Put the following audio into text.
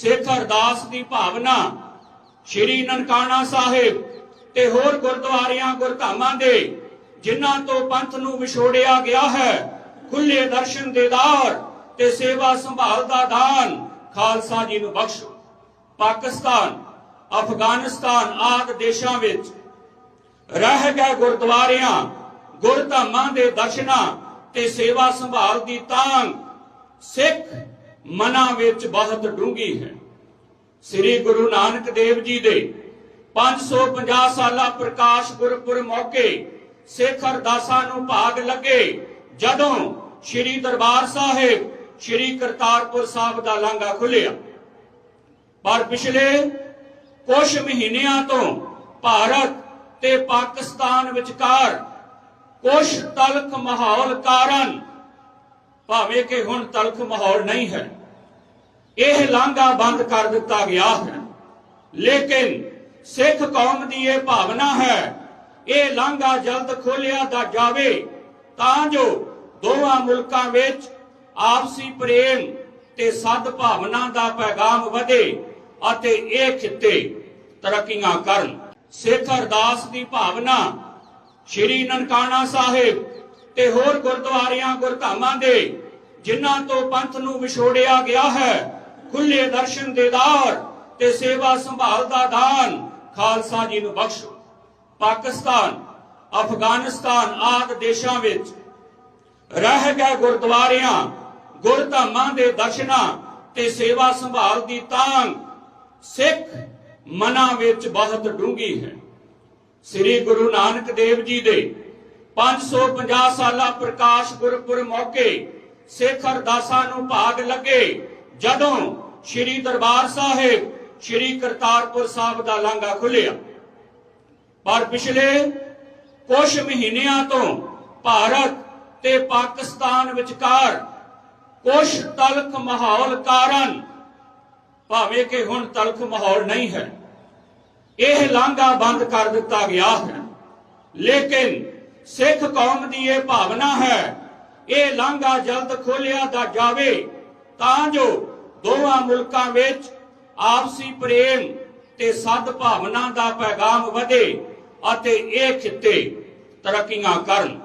ਸਿੱਖ ਅਰਦਾਸ ਦੀ ਭਾਵਨਾ ਸ਼੍ਰੀ ਨਨਕਾਣਾ ਸਾਹਿਬ ਤੇ ਹੋਰ ਗੁਰਦੁਆਰਿਆਂ, ਗੁਰਧਾਮਾਂ ਦੇ, ਜਿਨ੍ਹਾਂ ਤੋਂ ਪੰਥ ਨੂੰ ਵਿਛੋੜਿਆ ਗਿਆ ਹੈ ਖੁੱਲੇ ਦਰਸ਼ਨ ਦੇਦਾਰ ਤੇ ਸੇਵਾ ਸੰਭਾਲ ਦਾ ਦਾਨ ਖਾਲਸਾ ਜੀ ਨੂੰ ਬਖਸ਼ੋ। ਪਾਕਿਸਤਾਨ, ਅਫਗਾਨਿਸਤਾਨ ਆਦਿ ਦੇਸ਼ਾਂ ਵਿੱਚ ਰਹਿ ਗਏ ਗੁਰਦੁਆਰਿਆਂ, ਗੁਰਧਾਮਾਂ ਦੇ ਦਰਸ਼ਨਾਂ ਤੇ ਸੇਵਾ ਸੰਭਾਲ ਦੀ ਤਾਂ ਸਿੱਖ ਮਨਾਂ ਵਿੱਚ ਬਹੁਤ ਡੂੰਗੀ ਹੈ। ਸ੍ਰੀ ਗੁਰੂ ਨਾਨਕ ਦੇਵ ਜੀ ਦੇ 550 ਸਾਲਾ ਪ੍ਰਕਾਸ਼ ਗੁਰਪੁਰਬ ਮੌਕੇ ਸਿੱਖ ਅਰਦਾਸਾਂ ਨੂੰ ਭਾਗ ਲੱਗੇ, ਜਦੋਂ ਸ੍ਰੀ ਦਰਬਾਰ ਸਾਹਿਬ ਸ੍ਰੀ ਕਰਤਾਰਪੁਰ ਸਾਹਿਬ ਦਾ ਲਾਂਘਾ ਖੁੱਲਿਆ ਪਰ ਪਿਛਲੇ ਕੁਝ ਮਹੀਨਿਆਂ ਤੋਂ ਭਾਰਤ ਤੇ ਪਾਕਿਸਤਾਨ ਵਿਚਕਾਰ ਕੁਝ ਤਲਖ ਮਾਹੌਲ ਕਾਰਨ ਭਾਵੇਂ ਕਿ ਹੁਣ ਤਲਖ ਮਾਹੌਲ ਨਹੀਂ ਹੈ। ਇਹ ਲਾਂਘਾ ਬੰਦ ਕਰ ਦਿੱਤਾ ਗਿਆ ਹੈ। ਲੇਕਿਨ ਸਿੱਖ ਕੌਮ ਦੀ ਇਹ ਭਾਵਨਾ ਹੈ, ਇਹ ਲਾਂਘਾ ਜਲਦ ਖੋਲਿਆ ਦਾ ਜਾਵੇ, ਤਾਂ ਜੋ ਦੋਵਾਂ ਮੁਲਕਾਂ ਵਿੱਚ ਆਪਸੀ ਪ੍ਰੇਮ ਤੇ ਸਦ ਭਾਵਨਾ ਦਾ ਪੈਗਾਮ ਵਧੇ ਅਤੇ ਇਹ ਖਿੱਤੇ ਤਰੱਕੀਆਂ ਕਰਨ। ਸਿੱਖ ਅਰਦਾਸ ਦੀ ਭਾਵਨਾ ਸ਼੍ਰੀ ਨਨਕਾਣਾ ਸਾਹਿਬ ਤੇ ਹੋਰ ਗੁਰਦੁਆਰਿਆਂ, ਗੁਰਧਾਮਾਂ ਦੇ ਜਿਨ੍ਹਾਂ ਤੋਂ ਪੰਥ ਨੂੰ ਵਿਛੋੜਿਆ ਗਿਆ ਹੈ ਖੁੱਲੇ ਦਰਸ਼ਨ ਦੇਦਾਰ ਤੇ ਸੇਵਾ ਸੰਭਾਲ ਦਾ ਦਾਨ ਖਾਲਸਾ ਜੀ ਨੂੰ ਬਖਸ਼ੋ। ਪਾਕਿਸਤਾਨ, ਅਫਗਾਨਿਸਤਾਨ ਆਦਿ ਦੇਸ਼ਾਂ ਵਿੱਚ ਰਹਿ ਗਏ ਗੁਰਦੁਆਰਿਆਂ, ਗੁਰਧਾਮਾਂ ਦੇ ਦਰਸ਼ਨਾਂ ਤੇ ਸੇਵਾ ਸੰਭਾਲ ਦੀ ਤਾਂਗ ਸਿੱਖ ਮਨਾਂ ਵਿੱਚ ਬਹੁਤ ਡੂੰਗੀ ਹੈ। ਸ੍ਰੀ ਗੁਰੂ ਨਾਨਕ ਦੇਵ ਜੀ ਦੇ 550 ਸਾਲਾ ਪ੍ਰਕਾਸ਼ ਗੁਰਪੁਰਬ ਮੌਕੇ ਸਿੱਖ ਅਰਦਾਸਾਂ ਨੂੰ ਭਾਗ ਲੱਗੇ। ਜਦੋਂ ਸ੍ਰੀ ਦਰਬਾਰ ਸਾਹਿਬ, ਸ੍ਰੀ ਕਰਤਾਰਪੁਰ ਸਾਹਿਬ ਦਾ ਲਾਂਘਾ ਖੁੱਲਿਆ ਪਰ ਪਿਛਲੇ ਕੁਝ ਮਹੀਨਿਆਂ ਤੋਂ ਭਾਰਤ ਤੇ ਪਾਕਿਸਤਾਨ ਵਿਚਕਾਰ ਕੁਝ ਤਲਖ ਮਾਹੌਲ ਕਾਰਨ ਭਾਵੇਂ ਕਿ ਹੁਣ ਤਲਖ ਮਾਹੌਲ ਨਹੀਂ ਹੈ, ਇਹ ਲਾਂਘਾ ਬੰਦ ਕਰ ਦਿੱਤਾ ਗਿਆ ਹੈ। ਲੇਕਿਨ ਸਿੱਖ ਕੌਮ ਦੀ ਇਹ ਭਾਵਨਾ ਹੈ ਇਹ ਲਾਂਘਾ ਜਲਦ ਖੋਲਿਆ ਦਾ ਜਾਵੇ, ਤਾਂ ਜੋ ਦੋਵਾਂ ਮੁਲਕਾਂ ਵਿੱਚ ਆਪਸੀ ਪ੍ਰੇਮ ਤੇ ਸਦ ਭਾਵਨਾ ਦਾ ਪੈਗਾਮ ਵਧੇ ਅਤੇ ਇਹ ਖਿੱਤੇ ਤਰੱਕੀਆਂ ਕਰਨ।